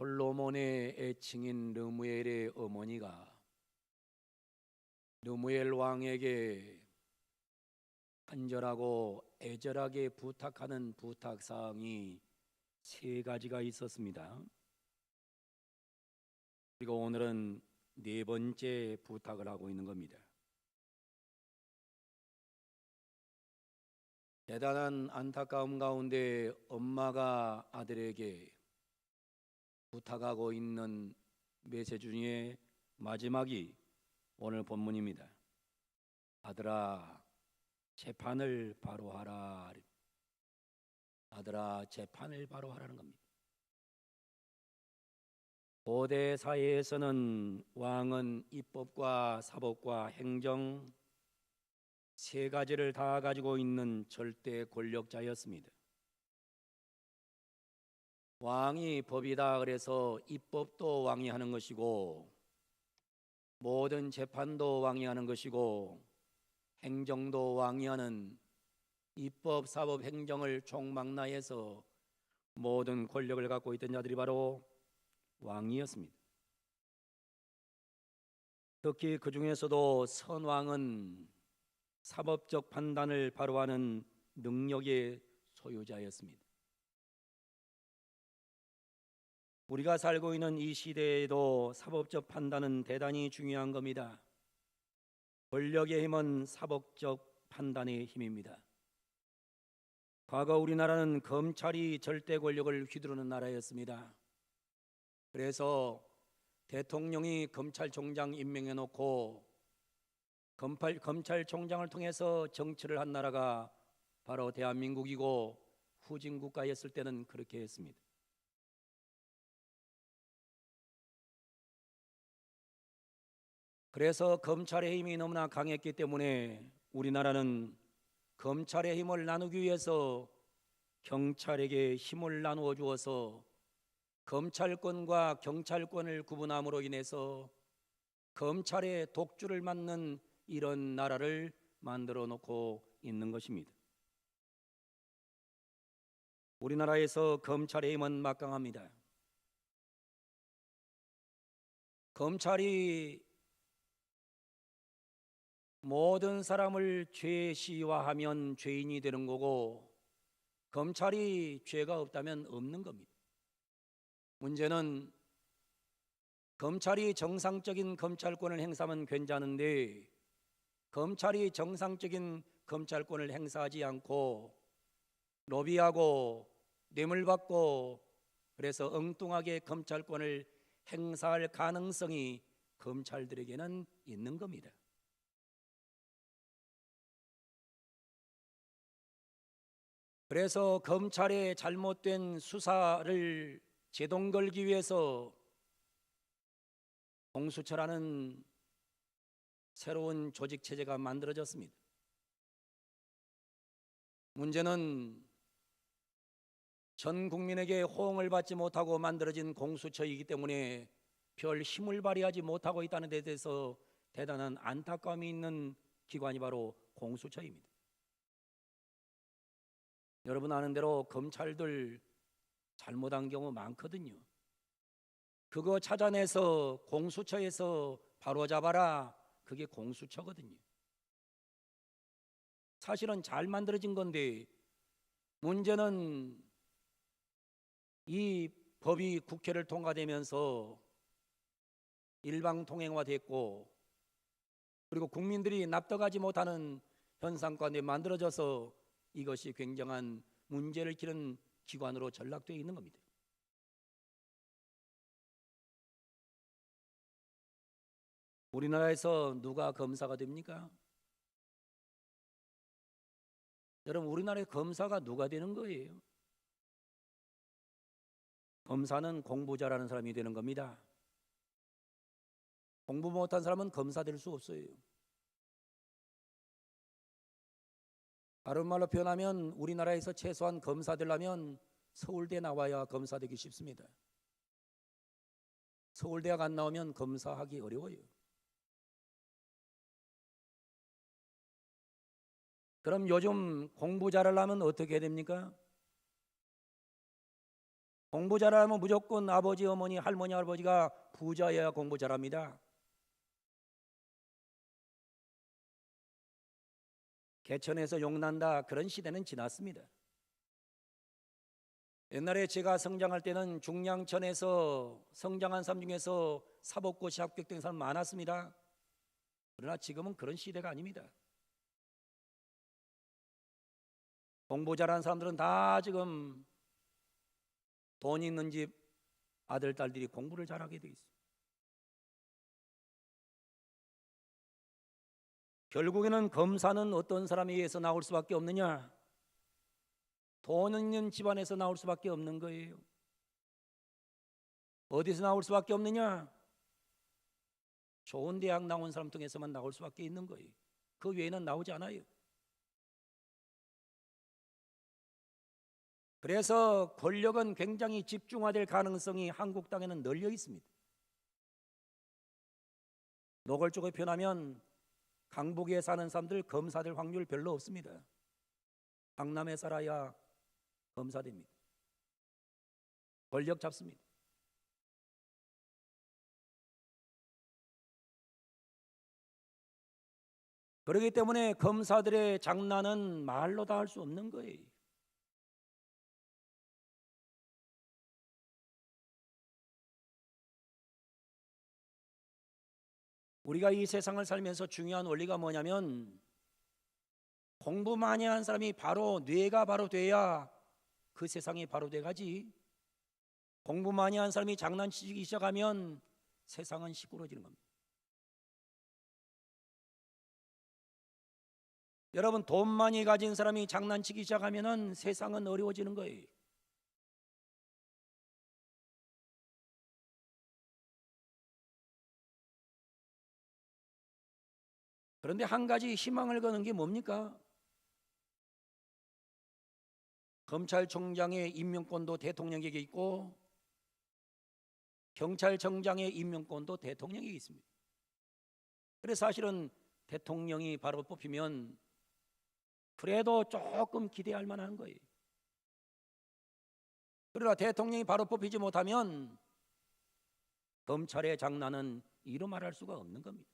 솔로몬의 애칭인 르무엘의 어머니가 르무엘 왕에게 간절하고 애절하게 부탁하는 부탁 사항이 세 가지가 있었습니다. 그리고 오늘은 네 번째 부탁을 하고 있는 겁니다. 대단한 안타까움 가운데 엄마가 아들에게 부탁하고 있는 메시지 중에 마지막이 오늘 본문입니다. 아들아, 재판을 바로 하라. 아들아, 재판을 바로 하라는 겁니다. 고대 사회에서는 왕은 입법과 사법과 행정 세 가지를 다 가지고 있는 절대 권력자였습니다. 왕이 법이다 그래서 입법도 왕이 하는 것이고 모든 재판도 왕이 하는 것이고 행정도 왕이 하는 입법, 사법, 행정을 총망라해서 모든 권력을 갖고 있던 자들이 바로 왕이었습니다. 특히 그 중에서도 선왕은 사법적 판단을 바로 하는 능력의 소유자였습니다. 우리가 살고 있는 이 시대에도 사법적 판단은 대단히 중요한 겁니다. 권력의 힘은 사법적 판단의 힘입니다. 과거 우리나라는 검찰이 절대 권력을 휘두르는 나라였습니다. 그래서 대통령이 검찰총장 임명해 놓고 검찰, 검찰총장을 통해서 정치를 한 나라가 바로 대한민국이고 후진국가였을 때는 그렇게 했습니다. 그래서 검찰의 힘이 너무나 강했기 때문에 우리나라는 검찰의 힘을 나누기 위해서 경찰에게 힘을 나누어 주어서 검찰권과 경찰권을 구분함으로 인해서 검찰의 독주를 맞는 이런 나라를 만들어 놓고 있는 것입니다. 우리나라에서 검찰의 힘은 막강합니다. 검찰이 모든 사람을 죄시화하면 죄인이 되는 거고 검찰이 죄가 없다면 없는 겁니다. 문제는 검찰이 정상적인 검찰권을 행사하면 괜찮은데 검찰이 정상적인 검찰권을 행사하지 않고 로비하고 뇌물 받고 그래서 엉뚱하게 검찰권을 행사할 가능성이 검찰들에게는 있는 겁니다. 그래서 검찰의 잘못된 수사를 제동 걸기 위해서 공수처라는 새로운 조직 체제가 만들어졌습니다. 문제는 전 국민에게 호응을 받지 못하고 만들어진 공수처이기 때문에 별 힘을 발휘하지 못하고 있다는 데 대해서 대단한 안타까움이 있는 기관이 바로 공수처입니다. 여러분 아는 대로 검찰들 잘못한 경우 많거든요. 그거 찾아내서 공수처에서 바로 잡아라. 그게 공수처거든요. 사실은 잘 만들어진 건데 문제는 이 법이 국회를 통과되면서 일방 통행화됐고 그리고 국민들이 납득하지 못하는 현상 가운데 만들어져서 이것이 굉장한 문제를 키는 기관으로 전락되어 있는 겁니다. 우리나라에서 누가 검사가 됩니까? 여러분 우리나라의 검사가 누가 되는 거예요? 검사는 공부 잘하는 사람이 되는 겁니다. 공부 못한 사람은 검사 될 수 없어요. 다른 말로 표현하면 우리나라에서 최소한 검사 되려면 서울대 나와야 검사 되기 쉽습니다. 서울대학 안 나오면 검사하기 어려워요. 그럼 요즘 공부 잘하려면 어떻게 해야 됩니까? 공부 잘하면 무조건 아버지, 어머니, 할머니, 할아버지가 부자여야 공부 잘합니다. 개천에서 용난다 그런 시대는 지났습니다. 옛날에 제가 성장할 때는 중량천에서 성장한 사람 중에서 사법고시 합격된 사람 많았습니다. 그러나 지금은 그런 시대가 아닙니다. 공부 잘하는 사람들은 다 지금 돈 있는 집 아들 딸들이 공부를 잘하게 돼 있어요. 결국에는 검사는 어떤 사람에 의해서 나올 수밖에 없느냐? 돈 있는 집안에서 나올 수밖에 없는 거예요. 어디서 나올 수밖에 없느냐? 좋은 대학 나온 사람 통해서만 나올 수밖에 있는 거예요. 그 외에는 나오지 않아요. 그래서 권력은 굉장히 집중화될 가능성이 한국 땅에는 널려 있습니다. 노골적으로 표현하면 강북에 사는 사람들 검사 될 확률 별로 없습니다. 강남에 살아야 검사됩니다. 권력 잡습니다. 그렇기 때문에 검사들의 장난은 말로 다 할 수 없는 거예요. 우리가 이 세상을 살면서 중요한 원리가 뭐냐면 공부 많이 한 사람이 바로 뇌가 바로 돼야 그 세상이 바로 돼가지. 공부 많이 한 사람이 장난치기 시작하면 세상은 시끄러지는 겁니다. 여러분 돈 많이 가진 사람이 장난치기 시작하면은 세상은 어려워지는 거예요. 그런데 한 가지 희망을 거는 게 뭡니까? 검찰총장의 임명권도 대통령에게 있고 경찰청장의 임명권도 대통령에게 있습니다. 그래서 사실은 대통령이 바로 뽑히면 그래도 조금 기대할 만한 거예요. 그러나 대통령이 바로 뽑히지 못하면 검찰의 장난은 이루 말할 수가 없는 겁니다.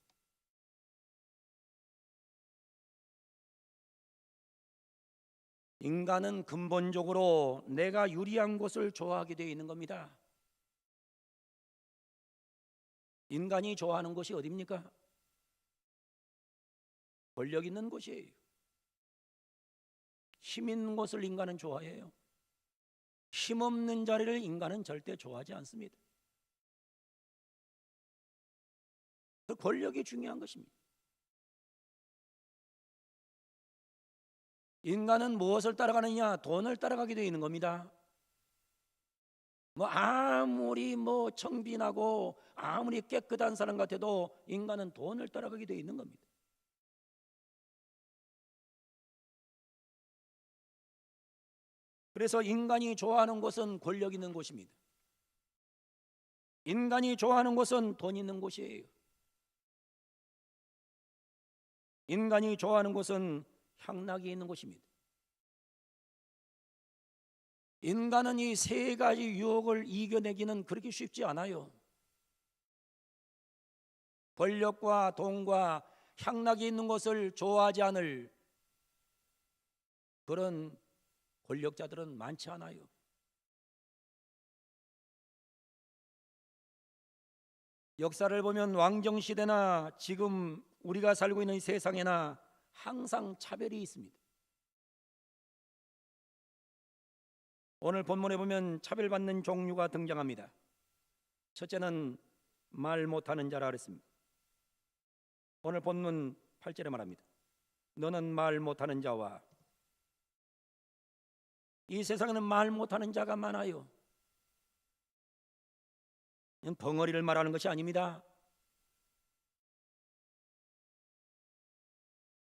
인간은 근본적으로 내가 유리한 것을 좋아하게 되어 있는 겁니다. 인간이 좋아하는 것이 어디입니까? 권력 있는 곳이에요. 힘 있는 것을 인간은 좋아해요. 힘 없는 자리를 인간은 절대 좋아하지 않습니다. 그 권력이 중요한 것입니다. 인간은 무엇을 따라가느냐? 돈을 따라가게 되어 있는 겁니다. 뭐 아무리 뭐 청빈하고 아무리 깨끗한 사람 같아도 인간은 돈을 따라가게 되어 있는 겁니다. 그래서 인간이 좋아하는 곳은 권력 있는 곳입니다. 인간이 좋아하는 곳은 돈 있는 곳이에요. 인간이 좋아하는 곳은 향락이 있는 곳입니다. 인간은 이 세 가지 유혹을 이겨내기는 그렇게 쉽지 않아요. 권력과 돈과 향락이 있는 것을 좋아하지 않을 그런 권력자들은 많지 않아요. 역사를 보면 왕정 시대나 지금 우리가 살고 있는 이 세상에나 항상 차별이 있습니다. 오늘 본문에 보면 차별받는 종류가 등장합니다. 첫째는 말 못하는 자라 그랬습니다. 오늘 본문 8절에 말합니다. 너는 말 못하는 자와 이 세상에는 말 못하는 자가 많아요. 벙어리를 말하는 것이 아닙니다.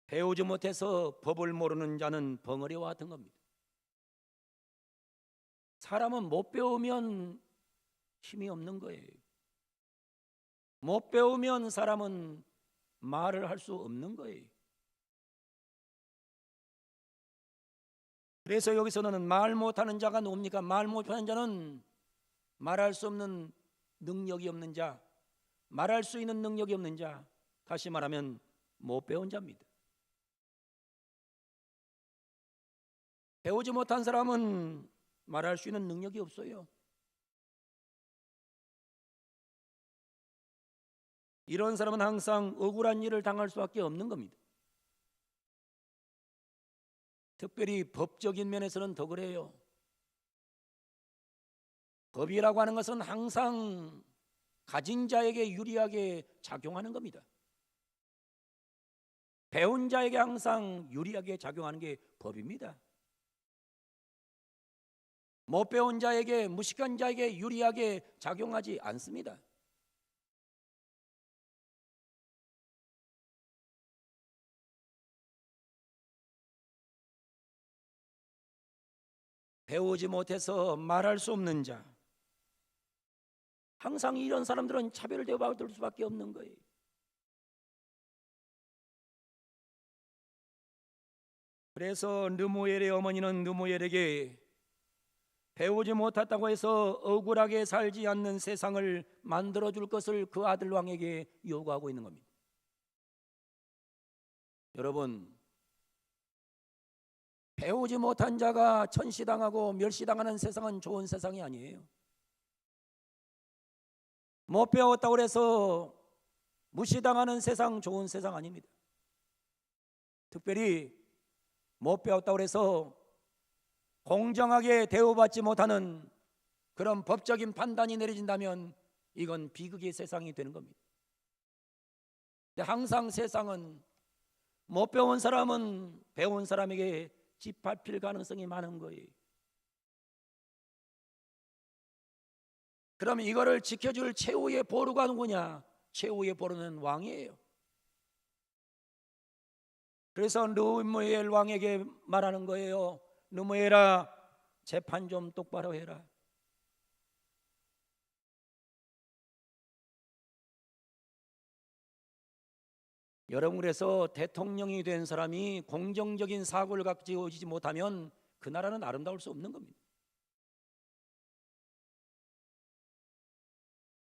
배우지 못해서 법을 모르는 자는 벙어리와 같은 겁니다. 사람은 못 배우면 힘이 없는 거예요. 못 배우면 사람은 말을 할 수 없는 거예요. 그래서 여기서는 말 못하는 자가 누굽니까? 말 못하는 자는 말할 수 없는 능력이 없는 자, 말할 수 있는 능력이 없는 자, 다시 말하면 못 배운 자입니다. 배우지 못한 사람은 말할 수 있는 능력이 없어요. 이런 사람은 항상 억울한 일을 당할 수밖에 없는 겁니다. 특별히 법적인 면에서는 더 그래요. 법이라고 하는 것은 항상 가진 자에게 유리하게 작용하는 겁니다. 배운 자에게 항상 유리하게 작용하는 게 법입니다. 못 배운 자에게 무식한 자에게 유리하게 작용하지 않습니다. 배우지 못해서 말할 수 없는 자. 항상 이런 사람들은 차별을 받을 수밖에 없는 거예요. 그래서 느모엘의 어머니는 느모엘에게 배우지 못했다고 해서 억울하게 살지 않는 세상을 만들어 줄 것을 그 아들 왕에게 요구하고 있는 겁니다. 여러분, 배우지 못한 자가 천시당하고 멸시당하는 세상은 좋은 세상이 아니에요. 못 배웠다고 해서 무시당하는 세상 좋은 세상 아닙니다. 특별히 못 배웠다고 해서 공정하게 대우받지 못하는 그런 법적인 판단이 내려진다면 이건 비극의 세상이 되는 겁니다. 항상 세상은 못 배운 사람은 배운 사람에게 짓밟힐 가능성이 많은 거예요. 그럼 이거를 지켜줄 최후의 보루가 누구냐? 최후의 보루는 왕이에요. 그래서 느무엘 왕에게 말하는 거예요. 느무엘아, 재판 좀 똑바로 해라. 여러분 그래서 대통령이 된 사람이 공정적인 사고를 가지지 못하면 그 나라는 아름다울 수 없는 겁니다.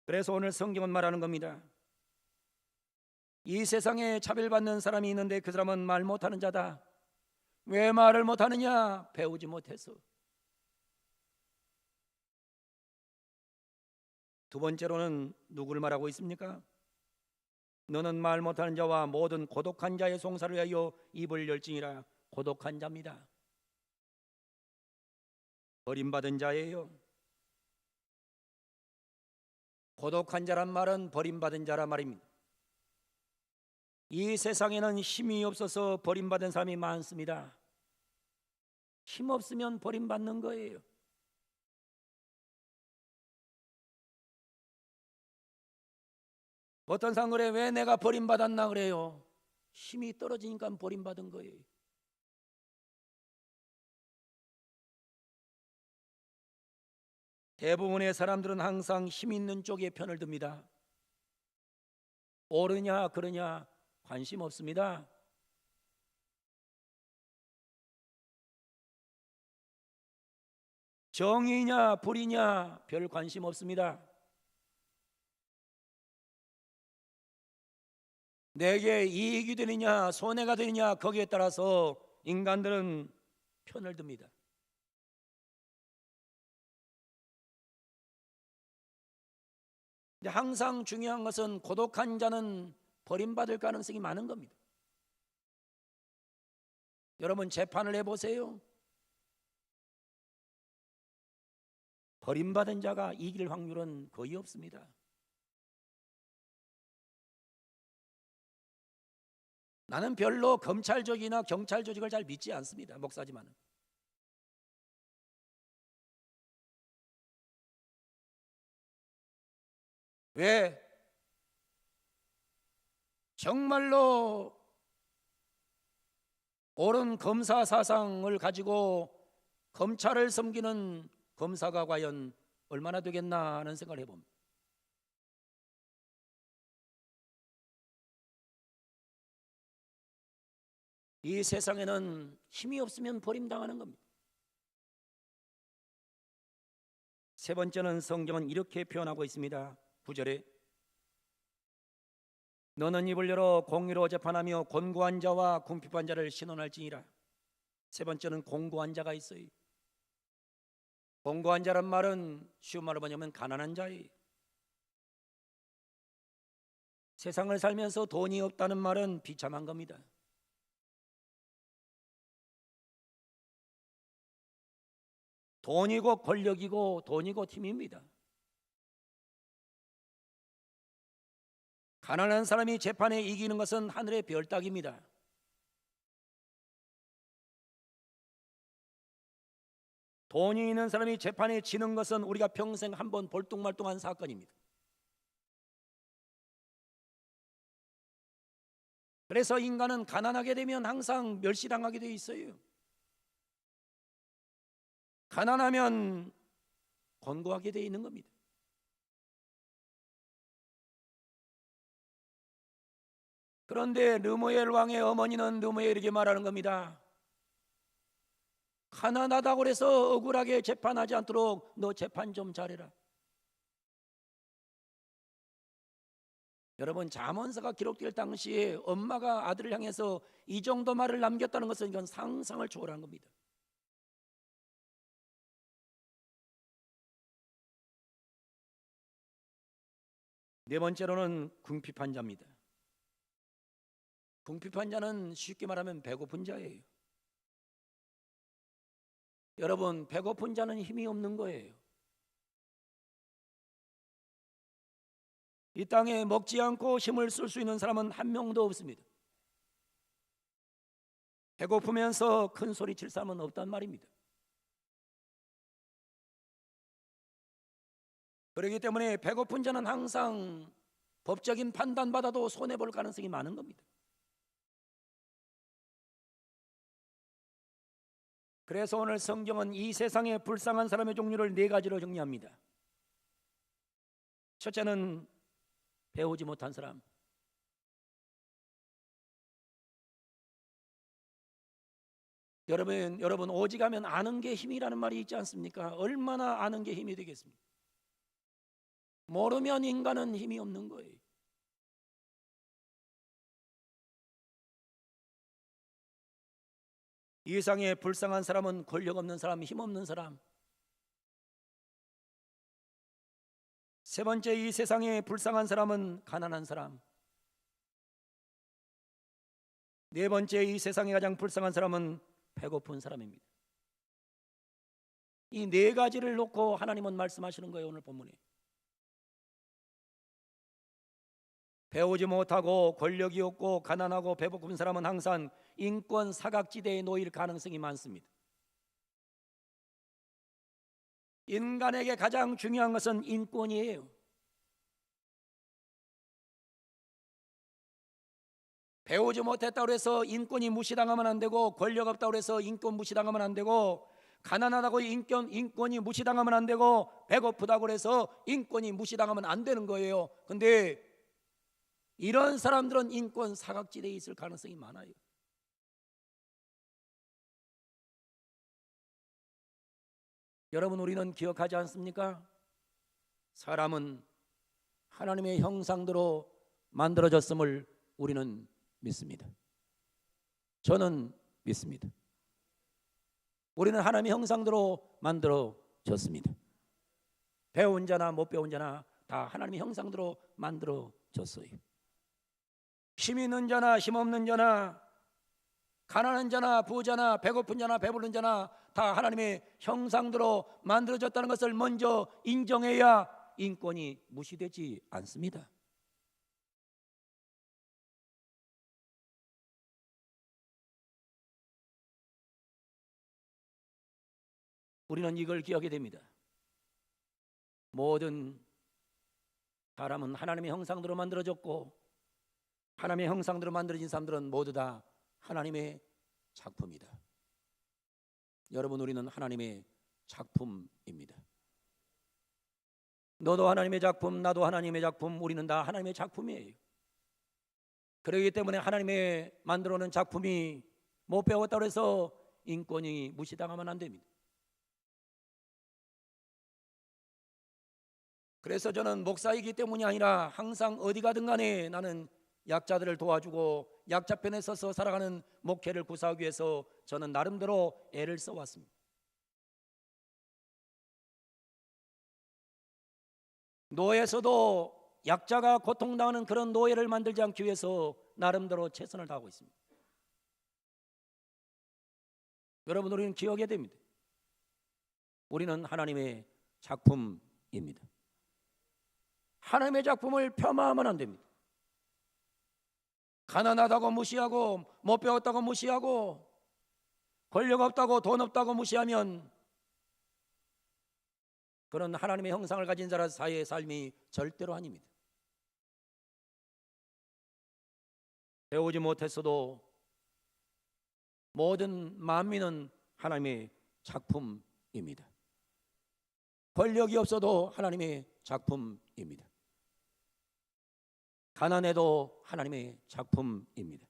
그래서 오늘 성경은 말하는 겁니다. 이 세상에 차별받는 사람이 있는데 그 사람은 말 못하는 자다. 왜 말을 못하느냐? 배우지 못해서. 두 번째로는 누구를 말하고 있습니까? 너는 말 못하는 자와 모든 고독한 자의 송사를 위하여 입을 열지니라 고독한 자입니다. 버림받은 자예요. 고독한 자란 말은 버림받은 자란 말입니다. 이 세상에는 힘이 없어서 버림받은 사람이 많습니다. 힘 없으면 버림받는 거예요. 어떤 사람 그래 왜 내가 버림받았나 그래요. 힘이 떨어지니까 버림받은 거예요. 대부분의 사람들은 항상 힘 있는 쪽에 편을 듭니다. 옳으냐 그러냐 관심 없습니다. 정의냐 불이냐 별 관심 없습니다. 내게 이익이 되느냐 손해가 되느냐 거기에 따라서 인간들은 편을 듭니다. 항상 중요한 것은 고독한 자는 버림받을 가능성이 많은 겁니다. 여러분 재판을 해보세요. 버림받은 자가 이길 확률은 거의 없습니다. 나는 별로 검찰 조직이나 경찰 조직을 잘 믿지 않습니다. 목사지만은. 왜? 정말로 옳은 검사 사상을 가지고 검찰을 섬기는 검사가 과연 얼마나 되겠나 하는 생각을 해봅니다. 이 세상에는 힘이 없으면 버림당하는 겁니다. 세 번째는 성경은 이렇게 표현하고 있습니다. 9절에 너는 입을 열어 공의로 재판하며 곤고한 자와 궁핍한 자를 신원할지니라. 세 번째는 공고한 자가 있어요. 공고한 자란 말은 쉬운 말로 뭐냐면 가난한 자예요. 세상을 살면서 돈이 없다는 말은 비참한 겁니다. 돈이고 권력이고 돈이고 힘입니다. 가난한 사람이 재판에 이기는 것은 하늘의 별 따기입니다. 돈이 있는 사람이 재판에 지는 것은 우리가 평생 한 번 볼뚱말뚱한 사건입니다. 그래서 인간은 가난하게 되면 항상 멸시당하게 되어 있어요. 가난하면 권고하게 되어 있는 겁니다. 그런데 르무엘 왕의 어머니는 르무엘에게 말하는 겁니다. 가난하다고 해서 억울하게 재판하지 않도록 너 재판 좀 잘해라. 여러분 잠언서가 기록될 당시에 엄마가 아들을 향해서 이 정도 말을 남겼다는 것은 이건 상상을 초월한 겁니다. 네 번째로는 궁핍한 자입니다. 궁핍한 자는 쉽게 말하면 배고픈 자예요. 여러분 배고픈 자는 힘이 없는 거예요. 이 땅에 먹지 않고 힘을 쓸 수 있는 사람은 한 명도 없습니다. 배고프면서 큰 소리 칠 사람은 없단 말입니다. 그렇기 때문에 배고픈 자는 항상 법적인 판단받아도 손해볼 가능성이 많은 겁니다. 그래서 오늘 성경은 이 세상에 불쌍한 사람의 종류를 네 가지로 정리합니다. 첫째는 배우지 못한 사람. 여러분, 여러분 오직하면 아는 게 힘이라는 말이 있지 않습니까? 얼마나 아는 게 힘이 되겠습니까? 모르면 인간은 힘이 없는 거예요. 이 세상에 불쌍한 사람은 권력 없는 사람, 힘 없는 사람. 세 번째 이 세상에 불쌍한 사람은 가난한 사람. 네 번째 이 세상에 가장 불쌍한 사람은 배고픈 사람입니다. 이 네 가지를 놓고 하나님은 말씀하시는 거예요, 오늘 본문에. 배우지 못하고 권력이 없고 가난하고 배고픈 사람은 항상 인권 사각지대에 놓일 가능성이 많습니다. 인간에게 가장 중요한 것은 인권이에요. 배우지 못했다고 해서 인권이 무시당하면 안 되고 권력 없다고 해서 인권 무시당하면 안 되고 가난하다고 인권 인권이 무시당하면 안 되고 배고프다고 해서 인권이 무시당하면 안 되는 거예요. 근데 이런 사람들은 인권 사각지대에 있을 가능성이 많아요. 여러분 우리는 기억하지 않습니까? 사람은 하나님의 형상대로 만들어졌음을 우리는 믿습니다. 저는 믿습니다. 우리는 하나님의 형상대로 만들어졌습니다. 배운 자나 못 배운 자나 다 하나님의 형상대로 만들어졌어요. 힘 있는 자나 힘 없는 자나 가난한 자나 부자나 배고픈 자나 배부른 자나 다 하나님의 형상대로 만들어졌다는 것을 먼저 인정해야 인권이 무시되지 않습니다. 우리는 이걸 기억하게 됩니다. 모든 사람은 하나님의 형상대로 만들어졌고 하나님의 형상대로 만들어진 사람들은 모두 다 하나님의 작품이다. 여러분 우리는 하나님의 작품입니다. 너도 하나님의 작품, 나도 하나님의 작품, 우리는 다 하나님의 작품이에요. 그렇기 때문에 하나님의 만들어 놓은 작품이 못 배웠다고 해서 인권이 무시당하면 안 됩니다. 그래서 저는 목사이기 때문이 아니라 항상 어디 가든 간에 나는 약자들을 도와주고 약자 편에 서서 살아가는 목회를 구사하기 위해서 저는 나름대로 애를 써왔습니다. 노예에서도 약자가 고통당하는 그런 노예를 만들지 않기 위해서 나름대로 최선을 다하고 있습니다. 여러분 우리는 기억해야 됩니다. 우리는 하나님의 작품입니다. 하나님의 작품을 폄하하면 안 됩니다. 가난하다고 무시하고 못 배웠다고 무시하고 권력 없다고 돈 없다고 무시하면 그런 하나님의 형상을 가진 자라 사이의 삶이 절대로 아닙니다. 배우지 못했어도 모든 만민은 하나님의 작품입니다. 권력이 없어도 하나님의 작품입니다. 가난해도 하나님의 작품입니다.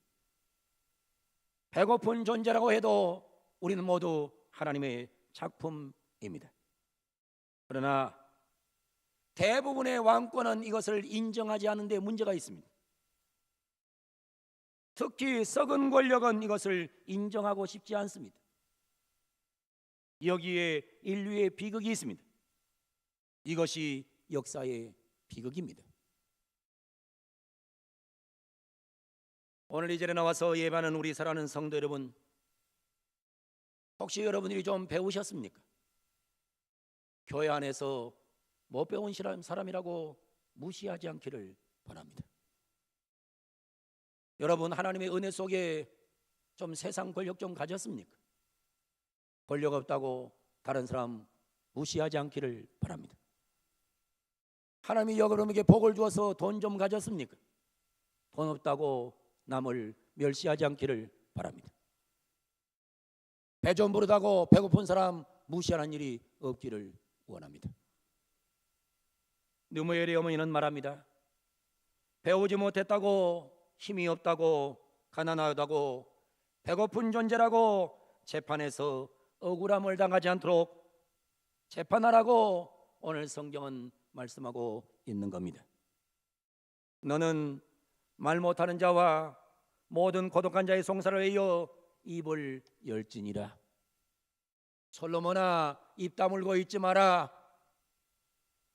배고픈 존재라고 해도 우리는 모두 하나님의 작품입니다. 그러나 대부분의 왕권은 이것을 인정하지 않는데 문제가 있습니다. 특히 썩은 권력은 이것을 인정하고 싶지 않습니다. 여기에 인류의 비극이 있습니다. 이것이 역사의 비극입니다. 오늘 이 자리에 나와서 예배하는 우리 사랑하는 성도 여러분, 혹시 여러분들이 좀 배우셨습니까? 교회 안에서 못 배운 사람- 사람이라고 무시하지 않기를 바랍니다. 여러분 하나님의 은혜 속에 좀 세상 권력 좀 가졌습니까? 권력 없다고 다른 사람 무시하지 않기를 바랍니다. 하나님이 여러분에게 복을 주어서 돈 좀 가졌습니까? 돈 없다고 남을 멸시하지 않기를 바랍니다. 배 좀 부르다고 배고픈 사람 무시하는 일이 없기를 원합니다. 느무엘의 어머니는 말합니다. 배우지 못했다고 힘이 없다고 가난하다고 배고픈 존재라고 재판에서 억울함을 당하지 않도록 재판하라고 오늘 성경은 말씀하고 있는 겁니다. 너는 말 못하는 자와 모든 고독한 자의 송사를 위하여 입을 열지니라. 솔로몬아 입 다물고 있지 마라.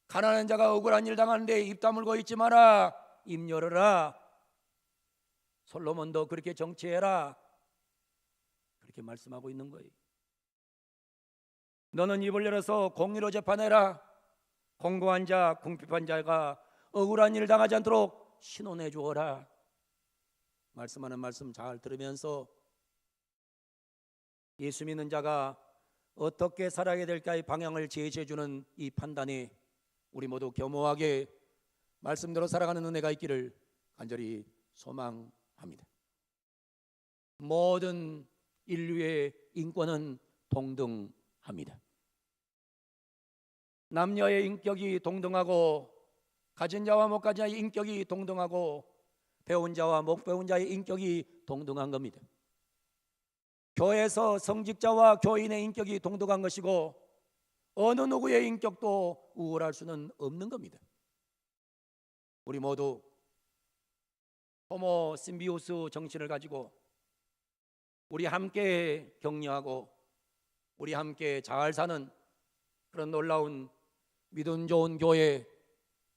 가난한 자가 억울한 일 당하는데 입 다물고 있지 마라. 입 열어라. 솔로몬도 그렇게 정치해라. 그렇게 말씀하고 있는 거예요. 너는 입을 열어서 공의로 재판해라. 공고한 자, 궁핍한 자가 억울한 일 당하지 않도록 신원해 주어라. 말씀하는 말씀 잘 들으면서 예수 믿는 자가 어떻게 살아야 될까의 방향을 제시해 주는 이 판단에 우리 모두 겸허하게 말씀대로 살아가는 은혜가 있기를 간절히 소망합니다. 모든 인류의 인권은 동등합니다. 남녀의 인격이 동등하고 가진 자와 못 가진 자의 인격이 동등하고 배운 자와 못 배운 자의 인격이 동등한 겁니다. 교회에서 성직자와 교인의 인격이 동등한 것이고 어느 누구의 인격도 우월할 수는 없는 겁니다. 우리 모두 호모 심비우스 정신을 가지고 우리 함께 격려하고 우리 함께 잘 사는 그런 놀라운 믿음 좋은 교회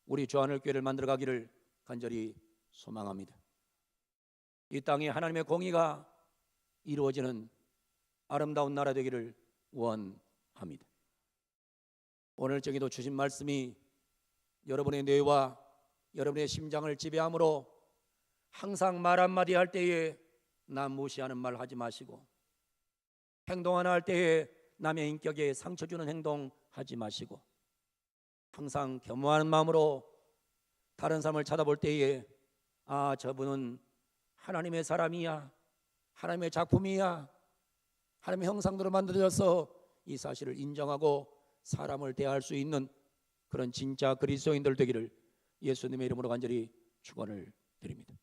우리 주안을 교회를 만들어 가기를 간절히 소망합니다. 이 땅에 하나님의 공의가 이루어지는 아름다운 나라 되기를 원합니다. 오늘 저기도 주신 말씀이 여러분의 뇌와 여러분의 심장을 지배함으로 항상 말 한마디 할 때에 남 무시하는 말 하지 마시고 행동 하나 할 때에 남의 인격에 상처 주는 행동 하지 마시고 항상 겸허한 마음으로 다른 사람을 쳐다볼 때에 아 저분은 하나님의 사람이야 하나님의 작품이야 하나님의 형상대로 만들어져서 이 사실을 인정하고 사람을 대할 수 있는 그런 진짜 그리스도인들 되기를 예수님의 이름으로 간절히 축원을 드립니다.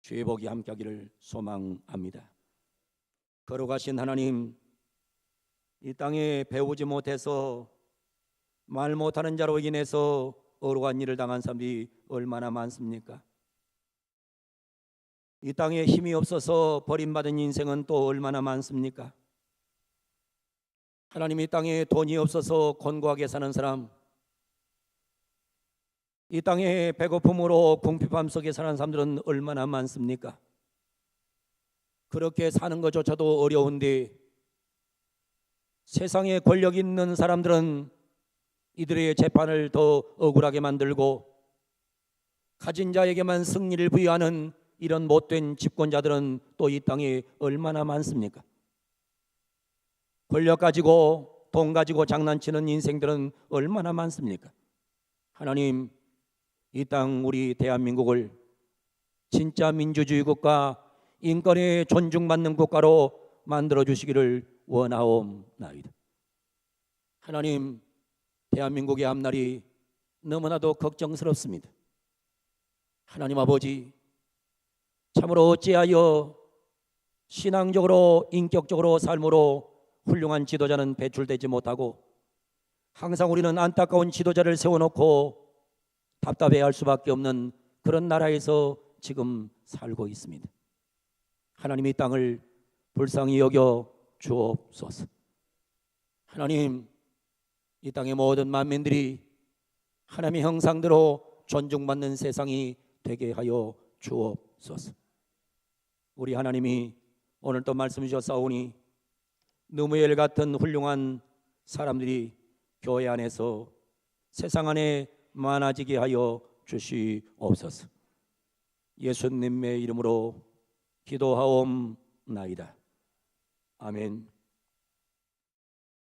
주의 복이 함께하기를 소망합니다. 걸어가신 하나님 이 땅에 배우지 못해서 말 못하는 자로 인해서 어려운 일을 당한 사람들이 얼마나 많습니까? 이 땅에 힘이 없어서 버림받은 인생은 또 얼마나 많습니까? 하나님 이 땅에 돈이 없어서 곤고하게 사는 사람, 이 땅에 배고픔으로 궁핍함 속에 사는 사람들은 얼마나 많습니까? 그렇게 사는 것조차도 어려운데 세상에 권력 있는 사람들은 이들의 재판을 더 억울하게 만들고 가진 자에게만 승리를 부여하는 이런 못된 집권자들은 또 이 땅에 얼마나 많습니까? 권력 가지고 돈 가지고 장난치는 인생들은 얼마나 많습니까? 하나님 이 땅 우리 대한민국을 진짜 민주주의 국가 인권에 존중받는 국가로 만들어 주시기를 원하옵나이다. 하나님 대한민국의 앞날이 너무나도 걱정스럽습니다. 하나님 아버지 참으로 어찌하여 신앙적으로 인격적으로 삶으로 훌륭한 지도자는 배출되지 못하고 항상 우리는 안타까운 지도자를 세워놓고 답답해할 수밖에 없는 그런 나라에서 지금 살고 있습니다. 하나님 이 땅을 불쌍히 여겨 주옵소서. 하나님 이 땅의 모든 만민들이 하나님의 형상대로 존중받는 세상이 되게 하여 주옵소서. 우리 하나님이 오늘 또 말씀 주셨사오니 느무엘 같은 훌륭한 사람들이 교회 안에서 세상 안에 많아지게 하여 주시옵소서. 예수님의 이름으로 기도하옵나이다. 아멘.